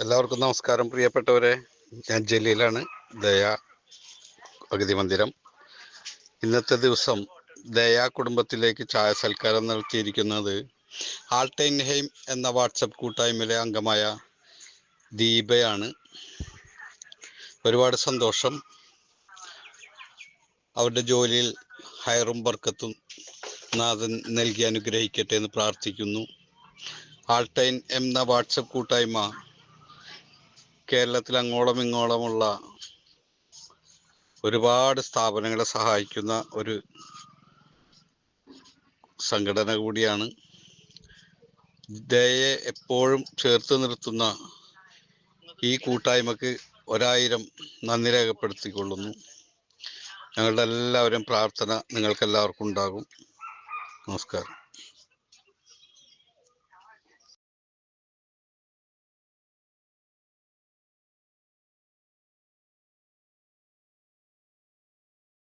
എല്ലാവർക്കും നമസ്കാരം പ്രിയപ്പെട്ടവരെ. ഞാൻ ജലീലാണ് ദയ അഗതി മന്ദിരം. ഇന്നത്തെ ദിവസം ദയ കുടുംബത്തിലേക്ക് ചായ സൽക്കാരം നടത്തിയിരിക്കുന്നത് ആൾട്ടൈൻഹെയിം എന്ന വാട്സപ്പ് കൂട്ടായ്മയിലെ അംഗമായ ദീപയാണ്. ഒരുപാട് സന്തോഷം. അവരുടെ ജോലിയിൽ ഹയറും ബർക്കത്തും നാഥൻ നൽകി അനുഗ്രഹിക്കട്ടെ എന്ന് പ്രാർത്ഥിക്കുന്നു. ആൾട്ടൈൻ എന്ന വാട്സപ്പ് കൂട്ടായ്മ കേരളത്തിൽ അങ്ങോളം ഇങ്ങോളമുള്ള ഒരുപാട് സ്ഥാപനങ്ങളെ സഹായിക്കുന്ന ഒരു സംഘടന കൂടിയാണ്. ദയെ എപ്പോഴും ചേർത്ത് നിർത്തുന്ന ഈ കൂട്ടായ്മക്ക് ഒരായിരം നന്ദി രേഖപ്പെടുത്തിക്കൊള്ളുന്നു. ഞങ്ങളുടെ എല്ലാവരും പ്രാർത്ഥന നിങ്ങൾക്കെല്ലാവർക്കും ഉണ്ടാകും. നമസ്കാരം.